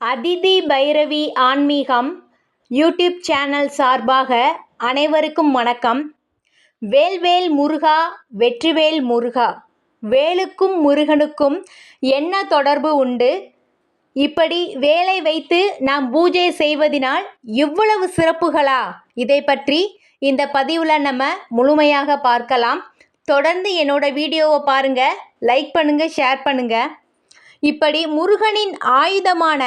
அதிதி பைரவி ஆன்மீகம் YouTube channel சார்பாக அனைவருக்கும் வணக்கம். வேல்வேல் முருகா வெற்றிவேல் முருகா. வேலுக்கும் முருகனுக்கும் என்ன தொடர்பு உண்டு? இப்படி வேலை வைத்து நாம் பூஜை செய்வதினால் இவ்வளவு சிறப்புகளா? இதை பற்றி இந்த பதிவில் நம்ம முழுமையாக பார்க்கலாம். தொடர்ந்து என்னோட வீடியோவை பாருங்கள் லைக் பண்ணுங்கள் ஷேர் பண்ணுங்கள் இப்படி முருகனின் ஆயுதமான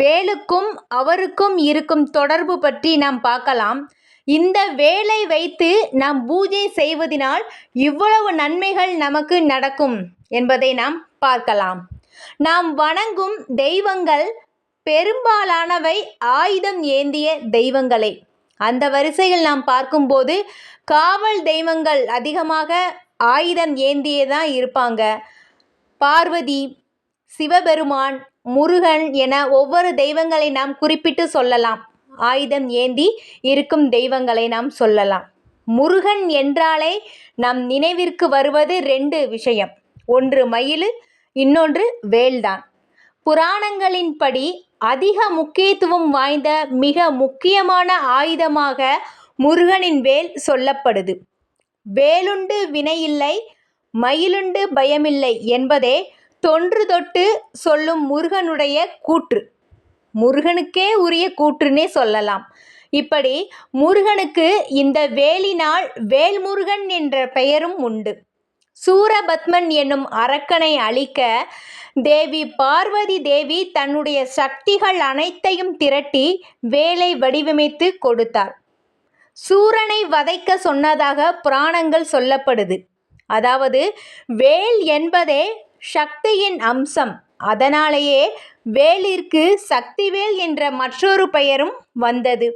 வேலுக்கும் அவருக்கும் இருக்கும் தொடர்பு பற்றி நாம் பார்க்கலாம். இந்த வேலை வைத்து நாம் பூஜை செய்வதினால் இவ்வளவு நன்மைகள் நமக்கு நடக்கும் என்பதை நாம் பார்க்கலாம். நாம் வணங்கும் தெய்வங்கள் பெரும்பாலானவை ஆயுதம் ஏந்திய தெய்வங்களே. அந்த வரிசையில் நாம் பார்க்கும்போது காவல் தெய்வங்கள் அதிகமாக ஆயுதம் ஏந்தியே தான் இருப்பாங்க. பார்வதி சிவபெருமான் முருகன் என ஒவ்வொரு தெய்வங்களை நாம் குறிப்பிட்டு சொல்லலாம். ஆயுதம் ஏந்தி இருக்கும் தெய்வங்களை நாம் சொல்லலாம். முருகன் என்றாலே நம் நினைவிற்கு வருவது ரெண்டு விஷயம். ஒன்று மயில் இன்னொன்று வேல்தான். புராணங்களின்படி அதிக முக்கியத்துவம் வாய்ந்த மிக முக்கியமான ஆயுதமாக முருகனின் வேல் சொல்லப்படுது. வேலுண்டு வினையில்லை மயிலுண்டு பயமில்லை என்பதே தொன்று தொட்டு சொல்லும் முருகனுடைய கூற்று. முருகனுக்கே உரிய கூற்றுன்னே சொல்லலாம். இப்படி முருகனுக்கு இந்த வேலினால் வேல்முருகன் என்ற பெயரும் உண்டு. சூரபத்மன் என்னும் அரக்கனை அழிக்க தேவி பார்வதி தேவி தன்னுடைய சக்திகள் அனைத்தையும் திரட்டி வேலை வடிவமைத்து கொடுத்தார். சூரனை வதைக்க சொன்னதாக புராணங்கள் சொல்லப்படுது. அதாவது வேல் என்பதே சக்தியின் அம்சம். அதனாலேயே வேலிற்கு சக்திவேல் என்ற மற்றொரு பெயரும் வந்தது.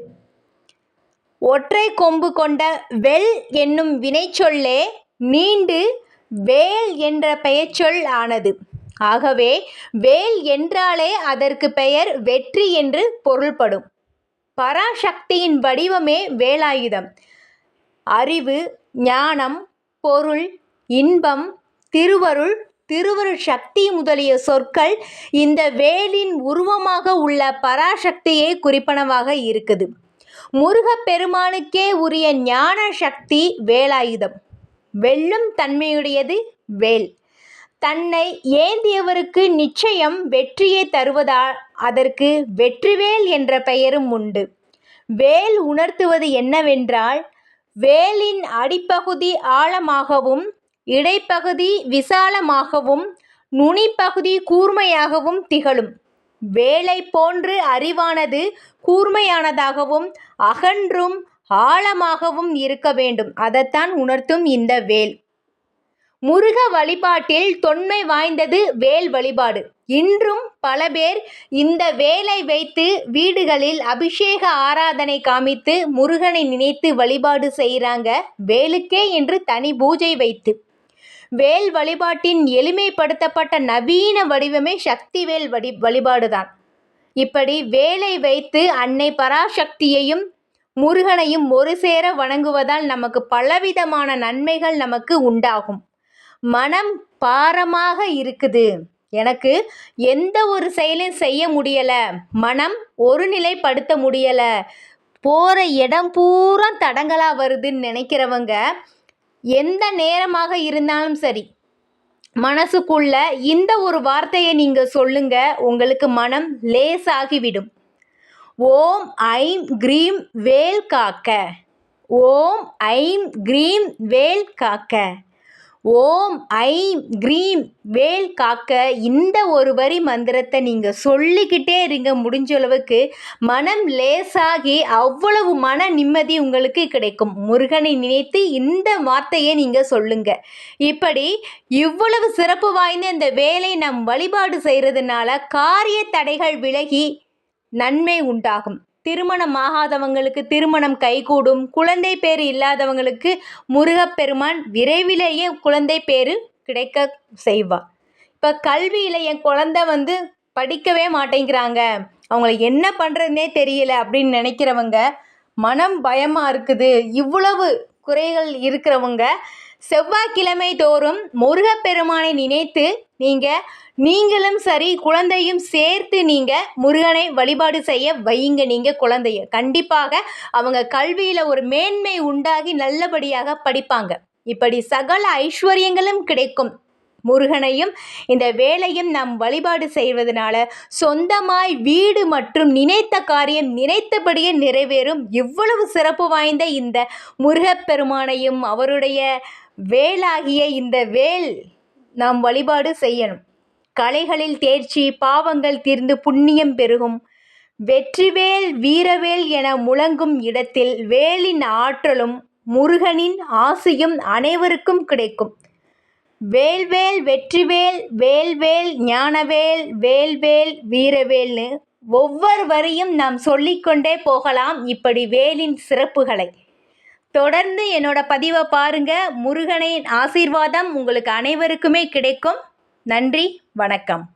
ஒற்றை கொம்பு கொண்ட வெல் என்னும் வினைச்சொல்லே நீண்டு வேல் என்ற பெயர்ச்சொல் ஆனது. ஆகவே வேல் என்றாலே அதற்கு பெயர் வெற்றி என்று பொருள்படும். பராசக்தியின் வடிவமே வேலாயுதம். அறிவு ஞானம் பொருள் இன்பம் திருவருள் திருவரு சக்தி முதலிய சொற்கள் இந்த வேலின் உருவமாக உள்ள பராசக்தியை குறிப்பனவாக இருக்குது. முருகப்பெருமானுக்கே உரிய ஞான சக்தி வேலாயுதம். வெல்லும் தன்மையுடையது வேல். தன்னை ஏந்தியவருக்கு நிச்சயம் வெற்றியை தருவதால் அதற்கு வெற்றிவேல் என்ற பெயரும் உண்டு. வேல் உணர்த்துவது என்னவென்றால் வேலின் அடிப்பகுதி ஆழமாகவும் இடைப்பகுதி விசாலமாகவும் நுனிப்பகுதி கூர்மையாகவும் திகழும். வேலை போன்று அறிவானது கூர்மையானதாகவும் அகன்றும் ஆழமாகவும் இருக்க வேண்டும். அதைத்தான் உணர்த்தும் இந்த வேல். முருக வழிபாட்டில் தொன்மை வாய்ந்தது வேல் வழிபாடு. இன்றும் பல பேர் இந்த வேலை வைத்து வீடுகளில் அபிஷேக ஆராதனை காமித்து முருகனை நினைத்து வழிபாடு செய்கிறாங்க வேலுக்கே என்று தனி பூஜை வைத்து. வேல் வழிபாட்டின் எளிமைப்படுத்தப்பட்ட நவீன வடிவமே சக்தி வேல் வடி வழிபாடுதான். இப்படி வேலை வைத்து அன்னை பராசக்தியையும் முருகனையும் ஒரு சேர வணங்குவதால் நமக்கு பலவிதமான நன்மைகள் நமக்கு உண்டாகும். மனம் பாரமாக இருக்குது. எனக்கு எந்த ஒரு செயலையும் செய்ய முடியலை. மனம் ஒரு நிலைப்படுத்த முடியலை. போகிற இடம் பூரா தடங்களாக வருதுன்னு நினைக்கிறவங்க எந்த நேரமாக இருந்தாலும் சரி மனசுக்குள்ள இந்த ஒரு வார்த்தையை நீங்கள் சொல்லுங்க உங்களுக்கு மனம் லேசாகிவிடும். ஓம் ஐம் க்ரீம் வேல் காக்க. ஓம் ஐம் க்ரீம் வேல் காக்க. ஓம் ஐம் க்ரீம் வேல் காக்க இந்த ஒரு வரி மந்திரத்தை நீங்கள் சொல்லிக்கிட்டே இருங்க முடிஞ்ச அளவுக்கு மனம் லேசாகி அவ்வளவு மன நிம்மதி உங்களுக்கு கிடைக்கும். முருகனை நினைத்து இந்த வார்த்தையை நீங்கள் சொல்லுங்க. இப்படி இவ்வளவு சிறப்பு வாய்ந்த இந்த வேலை நம் வழிபாடு செய்கிறதுனால காரிய தடைகள் விலகி நன்மை உண்டாகும். திருமணம் ஆகாதவங்களுக்கு திருமணம் கைகூடும். குழந்தை பேர் இல்லாதவங்களுக்கு முருகப்பெருமான் விரைவிலேயே குழந்தை பேர் கிடைக்க செய்வார். இப்போ கல்வியில் என் குழந்த வந்து படிக்கவே மாட்டேங்கிறாங்க. அவங்கள என்ன பண்ணுறதுனே தெரியல அப்படின்னு நினைக்கிறவங்க மனம் பயமாக இருக்குது. இவ்வளவு குறைகள் இருக்கிறவங்க செவ்வாய்க்கிழமை தோறும் முருகப்பெருமானை நினைத்து நீங்கள் நீங்களும் சரி குழந்தையும் சேர்த்து நீங்கள் முருகனை வழிபாடு செய்ய வையுங்க நீங்கள் குழந்தைய. கண்டிப்பாக அவங்க கல்வியில் ஒரு மேன்மை உண்டாகி நல்லபடியாக படிப்பாங்க. இப்படி சகல ஐஸ்வர்யங்களும் கிடைக்கும். முருகனையும் இந்த வேலையும் நாம் வழிபாடு செய்வதனால சொந்தமாய் வீடு மற்றும் நினைத்த காரியம் நினைத்தபடியே நிறைவேறும். இவ்வளவு சிறப்பு வாய்ந்த இந்த முருகப்பெருமானையும் அவருடைய வேலாகிய இந்த வேல் நாம் வழிபாடு செய்யணும். கலைகளில் தேர்ச்சி பாவங்கள் தீர்ந்து புண்ணியம் பெருகும். வெற்றிவேல் வீரவேல் என முழங்கும் இடத்தில் வேலின் ஆற்றலும் முருகனின் ஆசையும் அனைவருக்கும் கிடைக்கும். வேல்வேல் வெற்றிவேல் வேல்வேல் ஞானவேல் வேல்வேல் வீரவேல்னு ஒவ்வொரு வரியும் நாம் சொல்லிக்கொண்டே போகலாம் இப்படி வேலின் சிறப்புகளை. தொடர்ந்து என்னோட பதிவை பாருங்க. முருகனின் ஆசீர்வாதம் உங்களுக்கு அனைவருக்குமே கிடைக்கும். நன்றி வணக்கம்.